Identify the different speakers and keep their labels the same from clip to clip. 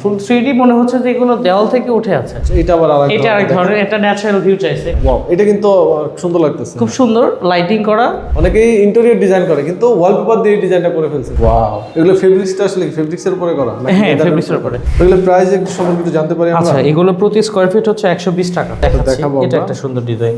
Speaker 1: Full three মনে হচ্ছে যে এগুলো দেওয়াল থেকে উঠে আছে।
Speaker 2: এটা আবার আলাদা
Speaker 1: এটা আরেক ধরনের এটা ন্যাচারাল ভিউ চাইছে।
Speaker 2: ওয়াও এটা কিন্তু সুন্দর লাগতেছে।
Speaker 1: খুব সুন্দর লাইটিং করা।
Speaker 2: অনেকেই ইন্টেরিয়র ডিজাইন করে কিন্তু ওয়ালপেপার দিয়ে ডিজাইনটা করে ফেলছে। ওয়াও এগুলো ফেব্রিক্সটা আসলে ফেব্রিক্স এর উপরে করা?
Speaker 1: হ্যাঁ ফেব্রিক্সের
Speaker 2: উপরে? এগুলো প্রাইস একটু সম্পর্কে একটু জানতে পারি আমরা?
Speaker 1: আচ্ছা এগুলো প্রতি স্কোয়ার ফিট হচ্ছে একশো বিশ টাকা। দেখাচ্ছি
Speaker 2: দেখাবো
Speaker 1: এটা একটা সুন্দর ডিজাইন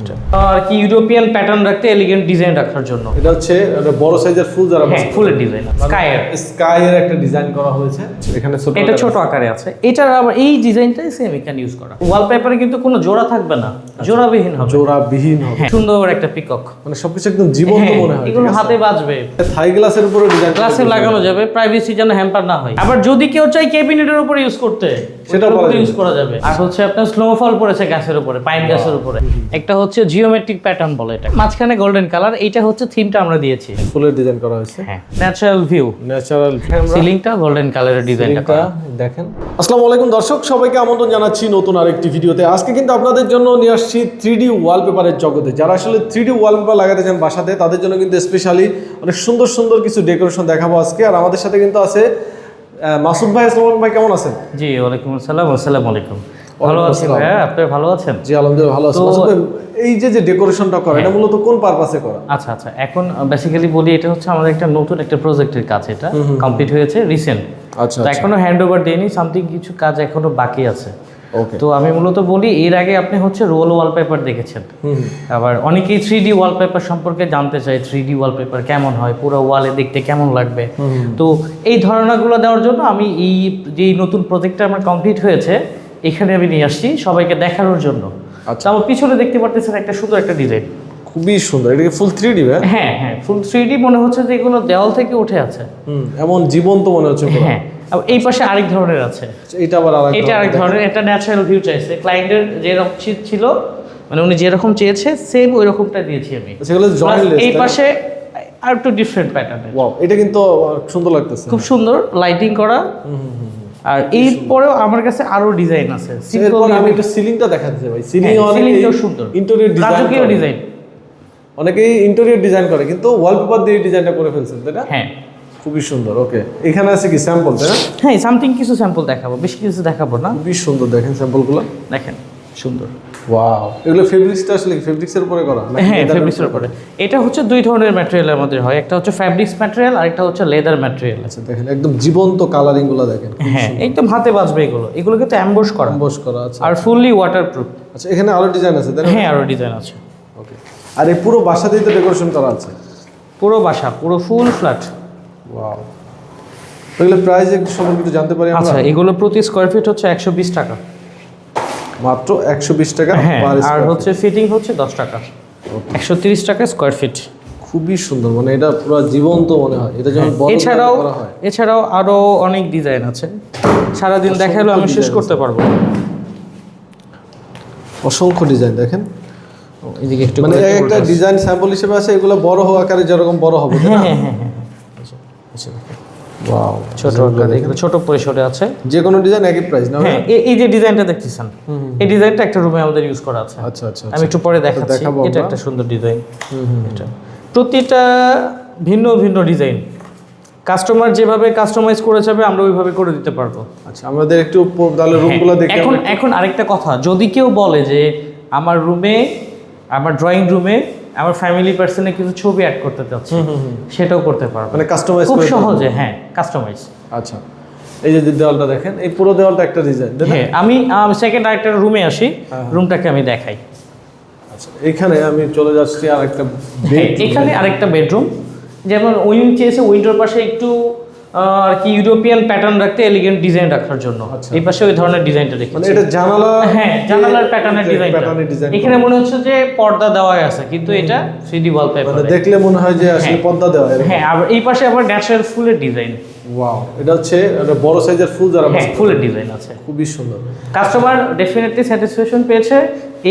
Speaker 1: এটা। আর কি ইউরোপিয়ান প্যাটার্ন রাখতে এলিগেন্ট ডিজাইন রাখার জন্য।
Speaker 2: এটা হচ্ছে বড় সাইজের ফুল যারা
Speaker 1: হ্যাঁ ফুলের ডিজাইন স্কায়ার
Speaker 2: স্কাই এর। একটা ডিজাইন করা হয়েছে। এখানে ছোট
Speaker 1: এটা ছোট আকারে আছে। এটার আবার এই ডিজাইনটাই সেম এখানে ইউজ করা। ওয়ালপেপারে কিন্তু কোনো জোড়া থাকবে না। জোড়াবিহীন হবে।
Speaker 2: জোড়াবিহীন হবে।
Speaker 1: হ্যাঁ, সুন্দর একটা পিকক
Speaker 2: মানে সবকিছু একদম জীবন্ত মনে হয়।
Speaker 1: এগুলো হাতে বাজবে।
Speaker 2: থাই গ্লাসের উপরে ডিজাইন
Speaker 1: গ্লাসে লাগানো যাবে। প্রাইভেসি যেন হ্যাম্পার না হয়। আবার যদি কেউ চাই ক্যাবিনেটের উপরে ইউজ করতে।
Speaker 2: করা
Speaker 1: ইউজ করা যাবে। আর হচ্ছে আপনার স্নোফল পড়েছে গাছের উপরে পাইন গাছের উপরে। একটা হচ্ছে জিওমেট্রিক প্যাটার্ন বলে এটা মাঝখানে গোল্ডেন কালার এইটা হচ্ছে থিমটা আমরা দিয়েছি।
Speaker 2: ফুলের ডিজাইন করা হয়েছে।
Speaker 1: হ্যাঁ ন্যাচারাল ভিউ
Speaker 2: ন্যাচারাল
Speaker 1: সিলিংটা গোল্ডেন কালারের ডিজাইনটা
Speaker 2: দেখেন। আসসালামু আলাইকুম দর্শক সবাইকে আমন্ত্রণ জানাচ্ছি নতুন আরেকটি ভিডিওতে। আজকে কিন্তু আপনাদের জন্য নিয়ে আসছি থ্রি ডি ওয়ালপেপারের জগতে। যারা আসলে থ্রি ডি ওয়ালপেপার লাগাতে চান বাসাতে তাদের জন্য কিন্তু স্পেশালি অনেক সুন্দর সুন্দর কিছু ডেকোরেশন দেখাবো আজকে। আর আমাদের সাথে কিন্তু আছে মাসুদ ভাই আসসালাম ভাই কেমন আছেন?
Speaker 1: জি ওয়ালাইকুম আসসালাম আসসালামু আলাইকুম। ভালো আছি
Speaker 2: ভাই
Speaker 1: ভাইয়া? আপনি ভালো আছেন?
Speaker 2: জি আলহামদুলিল্লাহ ভালো
Speaker 1: আছি।
Speaker 2: মাসুদ ভাই, এই যে যে ডেকোরেশনটা করা এটা মূলত কোন পারপাসে করা?
Speaker 1: আচ্ছা আচ্ছা এখন বেসিক্যালি বলি এটা হচ্ছে আমাদের একটা নতুন একটা প্রজেক্টের কাজ এটা। কমপ্লিট হয়েছে রিসেন্ট
Speaker 2: আচ্ছা
Speaker 1: তো এখনও হ্যান্ড ওভার সামথিং কিছু কাজ এখনও বাকি আছে। তো আমি মূলত বলি এর আগে আপনি হচ্ছে রোল ওয়ালপেপার দেখেছেন। আবার অনেকেই থ্রি ডি ওয়ালপেপার সম্পর্কে জানতে চায় থ্রি ডি ওয়ালপেপার কেমন হয় পুরো ওয়ালে দেখতে কেমন লাগবে। তো এই ধারণাগুলো দেওয়ার জন্য আমি এই যে নতুন প্রজেক্টটা আমার কমপ্লিট হয়েছে এখানে আমি নিয়ে আসছি সবাইকে দেখানোর জন্য।
Speaker 2: আচ্ছা।
Speaker 1: আমার পিছনে দেখতে পারতেছেন একটা সুন্দর একটা ডিজাইন
Speaker 2: খুবই সুন্দর। এটা কি ফুল থ্রি ডি
Speaker 1: হ্যাঁ হ্যাঁ ফুল থ্রি ডি মনে হচ্ছে যে এগুলো দেওয়াল থেকে উঠে আছে।
Speaker 2: হুম এমন জীবন্ত মনে হচ্ছে
Speaker 1: হ্যাঁ এই পাশে আরেক ধরনের আছে।
Speaker 2: এটা আবার আলাদা
Speaker 1: এটা আরেক ধরনের এটা ন্যাচারাল ভিউ চাইছে। ক্লায়েন্টের যেরকম ছিল মানে উনি যেরকম চেয়েছে সেম ওই রকমটা দিয়েছি আমি।
Speaker 2: সেগুলো জয়েন্টলেস
Speaker 1: এই পাশে আর একটু ডিফারেন্ট প্যাটার্নের
Speaker 2: ওয়াও এটা কিন্তু সুন্দর লাগতেছে।
Speaker 1: খুব সুন্দর লাইটিং করা। আর এরপরেও আমার কাছে আরও ডিজাইন আছে।
Speaker 2: এরপর আমি একটু সিলিংটা দেখাতে চাই ভাই। সিলিং
Speaker 1: হ্যাঁ,
Speaker 2: অনেক
Speaker 1: সুন্দর।
Speaker 2: ইন্টেরিয়র ডিজাইন
Speaker 1: রাজকীয় ডিজাইন
Speaker 2: অনেকেই ইন্টেরিয়র ডিজাইন করে কিন্তু ওয়ালপেপার দিয়ে ডিজাইনটা করে ফেলছেন তাই না?
Speaker 1: হ্যাঁ।
Speaker 2: খুবই সুন্দর ওকে এখানে আছে কি স্যাম্পল তাই না?
Speaker 1: হ্যাঁ সামথিং কিছু স্যাম্পল দেখাবো বেশি কিছু দেখাবো না।
Speaker 2: খুবই সুন্দর দেখেন স্যাম্পলগুলো
Speaker 1: দেখেন সুন্দর।
Speaker 2: ওয়াও এগুলো ফেব্রিক্সটা আসলে কি ফেব্রিক্সের উপরে করা
Speaker 1: হ্যাঁ ফেব্রিক্সের উপরে? এটা হচ্ছে দুই ধরনের ম্যাটেরিয়ালের মধ্যে হয় একটা হচ্ছে ফ্যাব্রিক্স ম্যাটেরিয়াল আর একটা হচ্ছে লেদার ম্যাটেরিয়াল
Speaker 2: আচ্ছা দেখেন একদম জীবন্ত কালারিংগুলো দেখেন
Speaker 1: হ্যাঁ একদম হাতে বাজবে এগুলো। এগুলো কিন্তু অ্যাম্বোস করা।
Speaker 2: বস করা আছে
Speaker 1: আর ফুললি ওয়াটারপ্রুফ
Speaker 2: আচ্ছা এখানে আরও ডিজাইন আছে তাই
Speaker 1: হ্যাঁ আরও ডিজাইন আছে।
Speaker 2: ওকে আর এই পুরো বাসাতেই তো ডেকোরেশন করা আছে।
Speaker 1: পুরো বাসা পুরো ফুল ফ্ল্যাট
Speaker 2: ওয়াও এগুলো প্রাইস একটু সম্পর্কে একটু জানতে পারি আমরা?
Speaker 1: আচ্ছা এগুলো প্রতি স্কোয়ার ফিট হচ্ছে একশো বিশ টাকা।
Speaker 2: মাত্র একশো বিশ টাকা
Speaker 1: হ্যাঁ
Speaker 2: per
Speaker 1: আর হচ্ছে ফিটিং হচ্ছে দশ টাকা। একশো তিরিশ টাকা স্কোয়ার ফিট
Speaker 2: খুবই সুন্দর মানে এটা পুরো জীবন্ত মনে হয়। এটা
Speaker 1: হ্যাঁ, এছাড়াও এছাড়াও আরও অনেক ডিজাইন আছে। সারাদিন দেখালেও আমি শেষ করতে পারব
Speaker 2: অসংখ্য ডিজাইন দেখেন।
Speaker 1: এদিকে একটু
Speaker 2: মানে একটা ডিজাইন স্যাম্পল হিসেবে আছে এগুলো বড় হোক আকারে যেরকম বড় হবে না
Speaker 1: হ্যাঁ হ্যাঁ হ্যাঁ। আচ্ছা,
Speaker 2: ওয়াও
Speaker 1: ছোট আকারে এখানে ছোট পরিসরে আছে।
Speaker 2: যে কোনো ডিজাইন একই প্রাইস না
Speaker 1: হ্যাঁ এই- যে ডিজাইনটা দেখতেছেন এই ডিজাইনটা একটা রুমে আমাদের ইউজ করা আছে।
Speaker 2: আচ্ছা আচ্ছা
Speaker 1: আমি একটু পরে দেখাচ্ছি এটা একটা সুন্দর ডিজাইন এটা প্রতিটা ভিন্ন ভিন্ন ডিজাইন কাস্টমার যেভাবে কাস্টমাইজ করে যাবে আমরা ওইভাবে করে দিতে পারব।
Speaker 2: আচ্ছা আমাদের একটু তাহলে রুমগুলো দেখে
Speaker 1: এখন এখন আরেকটা কথা যদি কেউ বলে যে আমার রুমে আমার ড্রয়িং রুমে আমার ফ্যামিলি পার্সনে কিছু ছবি অ্যাড করতে চাচ্ছি সেটাও করতে পারব।
Speaker 2: মানে কাস্টমাইজ
Speaker 1: খুব সহজে হ্যাঁ কাস্টমাইজ
Speaker 2: আচ্ছা। এই যে দেওয়ালটা দেখেন এই পুরো দেওয়ালটা একটা ডিজাইন
Speaker 1: হ্যাঁ আমি সেকেন্ড আরেকটা রুমে আসি রুমটাকে আমি দেখাই।
Speaker 2: আচ্ছা এখানে আমি চলে যাচ্ছি আর একটা
Speaker 1: হ্যাঁ, এখানে আরেকটা বেডরুম যেমন উইং চেয়েছে উইন্ডোর পাশে একটু আর কি ইউরোপিয়ান প্যাটার্ন রাখতে এলিগেন্ট ডিজাইন রাখার জন্য। এই পাশে ওই ধরনের ডিজাইনটা
Speaker 2: মানে এটা জানালা
Speaker 1: হ্যাঁ জানালার প্যাটার্নের ডিজাইন এখানে মনে হচ্ছে যে পর্দা দেওয়া আছে কিন্তু এটা থ্রিডি
Speaker 2: মানে দেখলে মনে হয় যে আসলে পর্দা দেওয়া
Speaker 1: হ্যাঁ আবার এই পাশে আবার ন্যাচারাল ফুলের ডিজাইন
Speaker 2: ওয়াও এটা হচ্ছে একটা বড় সাইজের ফুল যারা
Speaker 1: হ্যাঁ ফুলের ডিজাইন আছে।
Speaker 2: খুবই সুন্দর।
Speaker 1: কাস্টমার ডেফিনেটলি স্যাটিসফ্যাকশন পেয়েছে।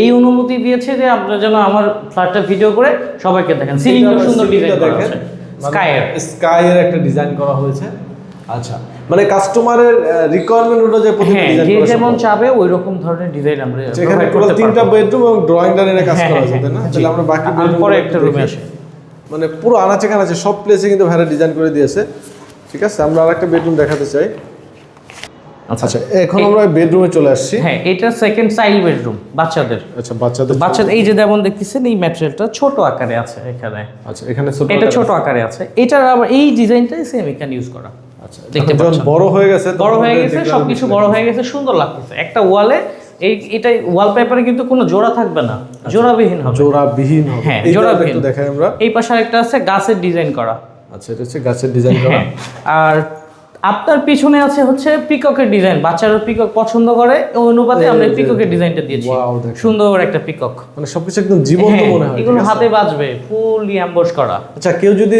Speaker 1: এই অনুমতি দিয়েছে যে আপনারা যেন আমার ফ্ল্যাটটা ভিডিও করে সবাইকে দেখেন। সিলিংটা সুন্দর ডিজাইন করা আছে। স্কাইয়ের
Speaker 2: স্কাইয়ের একটা ডিজাইন করা হয়েছে। আচ্ছা মানে কাস্টমারের রিকোয়ারমেন্ট অনুযায়ী প্রতিটা
Speaker 1: হ্যাঁ
Speaker 2: ডিজাইন
Speaker 1: যে যেমন চাবে ওই রকম ধরনের ডিজাইন আমরা
Speaker 2: এখানে তিনটা বেডরুম এবং ড্রয়িং ডাইনিং কাজ
Speaker 1: হ্যাঁ,
Speaker 2: করা
Speaker 1: হ্যাঁ,
Speaker 2: আছে তাই না?
Speaker 1: হ্যাঁ,
Speaker 2: তাহলে আমরা বাকি
Speaker 1: পরে একটা রুমে। আসি।
Speaker 2: মানে পুরো আনাচে কানাচে সব প্লেসে কিন্তু ভাইরা ডিজাইন করে দিয়েছে। ঠিক আছে আমরা আরেকটা বেডরুম দেখাতে চাই।
Speaker 1: আচ্ছা।
Speaker 2: আচ্ছা এখন আমরা বেডরুমে চলে আসছি।
Speaker 1: হ্যাঁ এটা সেকেন্ড চাইল্ড বেডরুম বাচ্চাদের।
Speaker 2: আচ্ছা বাচ্চাদের
Speaker 1: বাচ্চাদের এই যে যেমন দেখতেছেন এই ম্যাটেরিয়ালটা ছোট আকারে আছে এখানে।
Speaker 2: আচ্ছা এখানে ছোট
Speaker 1: এটা ছোট আকারে আছে। এটার আবার এই ডিজাইনটাই সেম এখানে ইউজ করা।
Speaker 2: আচ্ছা
Speaker 1: দেখতে পাচ্ছেন।
Speaker 2: বড় হয়ে গেছে
Speaker 1: বড় হয়ে গেছে সবকিছু বড় হয়ে গেছে সুন্দর লাগতেছে। একটা ওয়ালে এই এটা ওয়ালপেপারে কিন্তু কোনো জোড়া থাকবে না জোড়াবিহীন হবে।
Speaker 2: জোড়াবিহীন হবে।
Speaker 1: হ্যাঁ, জোড়াবিহীন।
Speaker 2: দেখাই আমরা।
Speaker 1: এই পাশে একটা আছে গাছের ডিজাইন করা।
Speaker 2: আচ্ছা এটা হচ্ছে গাছের ডিজাইন করা।
Speaker 1: হ্যাঁ আর আপনার পিছনে আছে হচ্ছে পিককের ডিজাইন। বাচ্চারা পিকক পছন্দ করে ওই অনুপাতে আমরা পিককের ডিজাইনটা দিয়েছি। সুন্দর একটা পিকক।
Speaker 2: মানে সবকিছু একদম জীবন্ত মনে হয়
Speaker 1: এগুলো? হাতে বাজবে ফুললি অ্যাম্বস করা।
Speaker 2: আচ্ছা কেউ যদি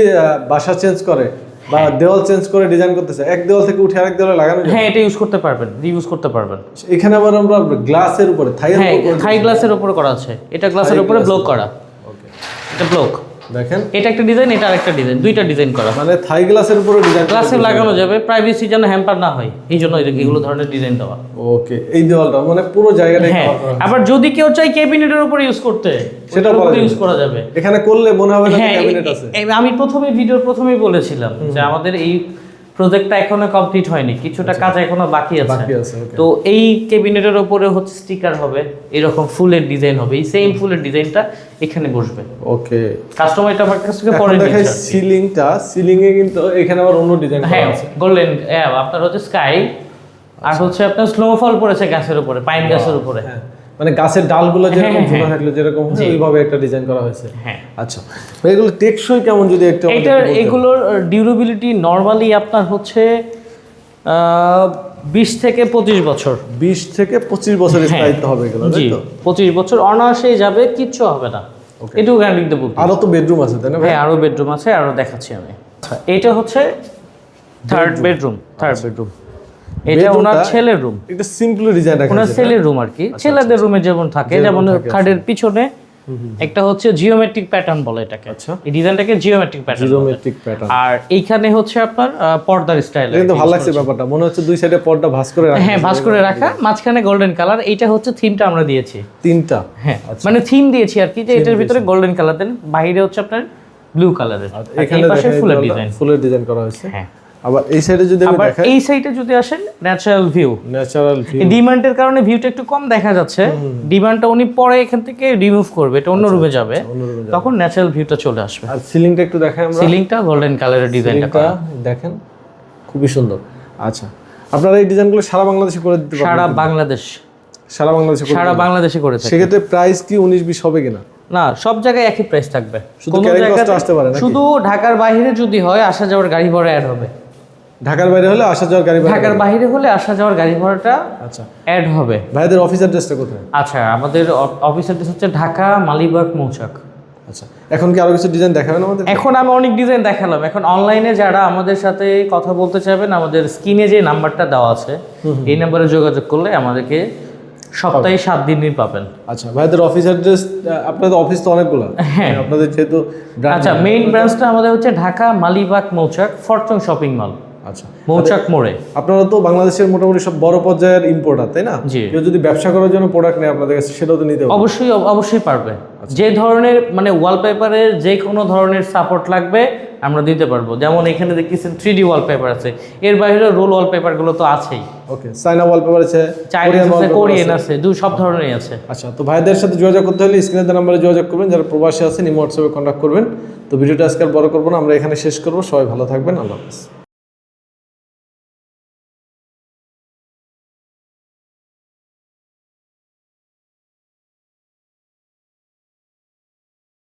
Speaker 2: বাসা চেঞ্জ করে বা
Speaker 1: হ্যাঁ।
Speaker 2: দেওয়াল চেঞ্জ করে ডিজাইন করতে চায় এক দেওয়াল থেকে উঠে আরেক দেওয়ালে লাগানো
Speaker 1: হ্যাঁ এটা ইউজ করতে পারবেন রিউজ করতে পারবেন।
Speaker 2: এখানে আবার আমরা গ্লাসের উপরে
Speaker 1: হ্যাঁ থাই গ্লাসের উপরে করা আছে। এটা গ্লাসের উপরে ব্লক করা।
Speaker 2: ওকে
Speaker 1: এটা ব্লক
Speaker 2: দেখেন।
Speaker 1: এটা একটা ডিজাইন এটা আরেকটা ডিজাইন দুইটা ডিজাইন করা।
Speaker 2: মানে থাই গ্লাসের উপরে ডিজাইন
Speaker 1: গ্লাসে লাগানো যাবে প্রাইভেসি যেন হ্যাম্পার না হয়। এই জন্য এগুলো ধরনের ডিজাইন দেওয়া।
Speaker 2: ওকে এই দেওয়ালটা মানে পুরো জায়গাটাই
Speaker 1: হ্যাঁ আবার যদি কেউ চায় ক্যাবিনেটের উপর ইউজ করতে
Speaker 2: সেটা
Speaker 1: ইউজ করা যাবে।
Speaker 2: এখানে করলে মনে হবে না ক্যাবিনেট আছে।
Speaker 1: আমি প্রথমে ভিডিওর প্রথমেই বলেছিলাম যে আমাদের এই প্রজেক্টটা এখনও কমপ্লিট হয়নি কিছুটা কাজ এখনও বাকি আছে।
Speaker 2: আচ্ছা। বাকি আছে
Speaker 1: তো এই ক্যাবিনেটের উপরে হচ্ছে স্টিকার হবে এরকম ফুলের ডিজাইন হবে এই সেম ফুলের ডিজাইনটা এখানে বসবে।
Speaker 2: ওকে।
Speaker 1: কাস্টমার এটা আমার কাছ থেকে পরে
Speaker 2: দেখাই। সিলিংটা সিলিং এ কিন্তু এখানে আবার অন্য ডিজাইন
Speaker 1: হ্যাঁ গোল্ডেন আপনার হচ্ছে স্কাই আর হচ্ছে আপনার স্নোফল পড়েছে গাছের উপরে পাইন গাছের উপরে।
Speaker 2: হ্যাঁ। মানে গাছের ডালগুলো যেরকম
Speaker 1: হ্যাঁ,
Speaker 2: ঝুলে
Speaker 1: হ্যাঁ।
Speaker 2: থাকল যেরকম ওইভাবে একটা ডিজাইন করা হয়েছে।
Speaker 1: হ্যাঁ।
Speaker 2: আচ্ছা এগুলো টেকসই কেমন যদি একটু বলতেন।
Speaker 1: এগুলোর ডিউরেবিলিটি নর্মালি আপনার হচ্ছে বিশ থেকে পঁচিশ বছর।
Speaker 2: 20 থেকে 25 বছর। স্থায়িত্ব হবে এগুলো
Speaker 1: জি পঁচিশ বছর অনায়াসেই যাবে কিচ্ছু হবে না। এটুকু গ্যারান্টি দেবো
Speaker 2: আরও তো বেডরুম আছে তাই না ভাই?
Speaker 1: হ্যাঁ আরও বেডরুম আছে আরও দেখাচ্ছি আমি। আচ্ছা। এটা হচ্ছে থার্ড বেডরুম থার্ড বেডরুম এটা ওনার ছেলের রুম
Speaker 2: এটা সিম্পল ডিজাইন রাখা
Speaker 1: ওনার ছেলের রুম আর কি ছেলেদের রুমে যেমন থাকে
Speaker 2: যেমন
Speaker 1: খাটের পিছনে একটা হচ্ছে জিওমেট্রিক প্যাটার্ন বলে এটাকে।
Speaker 2: আচ্ছা।
Speaker 1: এই ডিজাইনটাকে জিওমেট্রিক প্যাটার্ন
Speaker 2: জিওমেট্রিক প্যাটার্ন
Speaker 1: আর এইখানে হচ্ছে আপনার পর্দার স্টাইল
Speaker 2: কিন্তু ভালো লাগছে ব্যাপারটা। মনে হচ্ছে দুই সাইডে পর্দা ভাঁজ করে রাখা
Speaker 1: হ্যাঁ ভাস করে রাখা। মাঝখানে গোল্ডেন কালার এইটা হচ্ছে থিমটা আমরা দিয়েছি।
Speaker 2: তিনটা?
Speaker 1: হ্যাঁ মানে থিম দিয়েছি আর কি যে এটার ভিতরে গোল্ডেন কালার দেন বাইরে হচ্ছে আপনার ব্লু কালারের
Speaker 2: এখানে
Speaker 1: ফুলের ডিজাইন
Speaker 2: ফুলের ডিজাইন করা হয়েছে।
Speaker 1: হ্যাঁ।
Speaker 2: আবার এই সাইডে যদি আমি দেখাই?
Speaker 1: এই সাইডে যদি আসেন ন্যাচারাল ভিউ
Speaker 2: ন্যাচারাল
Speaker 1: এই ডিমান্ডের কারণে ভিউটা একটু কম দেখা যাচ্ছে। ডিমান্ডটা উনি পরে এখান থেকে রিমুভ করবে এটা অন্য রুমে যাবে।
Speaker 2: অন্য room এ
Speaker 1: তখন ন্যাচারাল ভিউটা চলে আসবে।
Speaker 2: আর সিলিংটা একটু দেখাই আমরা।
Speaker 1: সিলিংটা গোল্ডেন কালারের ডিজাইনটা
Speaker 2: দেখেন খুবই সুন্দর। আচ্ছা আপনারা এই ডিজাইনগুলো সারা বাংলাদেশে করে দিতে পারবেন
Speaker 1: সারা বাংলাদেশ।
Speaker 2: সারা বাংলাদেশে করে
Speaker 1: সারা বাংলাদেশে করে থাকে।
Speaker 2: সেক্ষেত্রে প্রাইস কি উনিশ বিশ হবে কিনা?
Speaker 1: না সব জায়গায় একই প্রাইস থাকবে।
Speaker 2: শুধু
Speaker 1: কোনো
Speaker 2: carrying আসতে পারে নাকি?
Speaker 1: শুধু ঢাকার বাইরে যদি হয় আসা যাওয়ার গাড়ি ভাড়া অ্যাড হবে।
Speaker 2: ঢাকার বাইরে হলে আসা যাওয়ার গাড়ি
Speaker 1: ঢাকার বাইরে হলে আসা যাওয়ার গাড়ি ভাড়াটা
Speaker 2: আচ্ছা।
Speaker 1: অ্যাড হবে।
Speaker 2: ভাইদের অফিস অ্যাড্রেসটা কোথায়?
Speaker 1: আচ্ছা আমাদের অফিস অ্যাড্রেস হচ্ছে ঢাকা মালিবাগ মৌচাক।
Speaker 2: আচ্ছা এখন কি আরও কিছু ডিজাইন দেখাবেন আমাদের?
Speaker 1: এখন আমি অনেক ডিজাইন দেখালাম। এখন অনলাইনে যারা আমাদের সাথে কথা বলতে চাইবেন আমাদের স্ক্রিনে যে নাম্বারটা দেওয়া আছে এই নাম্বারে যোগাযোগ করলে আমাদেরকে সপ্তাহে সাত দিনই পাবেন।
Speaker 2: আচ্ছা ভাইদের অফিস অ্যাড্রেস আপনাদের অফিস তো অনেকগুলো।
Speaker 1: হ্যাঁ।
Speaker 2: আপনাদের যেহেতু
Speaker 1: আচ্ছা মেইন ব্রাঞ্চটা আমাদের হচ্ছে Dhaka Malibagh Mouchak Fortune Shopping Mall.
Speaker 2: আচ্ছা।
Speaker 1: মৌচাক মোড়ে।
Speaker 2: আপনারা তো বাংলাদেশের মোটামুটি সব বড় পর্যায়ের ইম্পোর্টার তাই না। কেউ যদি ব্যবসা করার জন্য প্রোডাক্ট নেয় আপনাদের কাছে সেটাও তো নিতে হবে।
Speaker 1: অবশ্যই অবশ্যই পারবে। যে ধরনের মানে ওয়ালপেপারের যে কোনো ধরনের সাপোর্ট লাগবে আমরা দিতে পারব। যেমন এখানে দেখতেছেন থ্রি ডি ওয়ালপেপার আছে। এর বাইরে রোল ওয়ালপেপারগুলো তো আছেই।
Speaker 2: ওকে চাইনা ওয়ালপেপার আছে
Speaker 1: চাইনিজ আছে কোরিয়ান
Speaker 2: আছে।
Speaker 1: দু সব ধরনেরই আছে।
Speaker 2: আচ্ছা তো ভাইদের সাথে যোগাযোগ করতে হলে স্ক্রিনের নাম্বারে যোগাযোগ করবেন যারা প্রবাসী আছেন ইমো হোয়াটসঅ্যাপে কন্ট্যাক্ট করবেন। তো ভিডিওটা আজকে বড় করব না আমরা এখানে শেষ করব। সবাই ভালো থাকবেন আল্লাহ হাফিজ।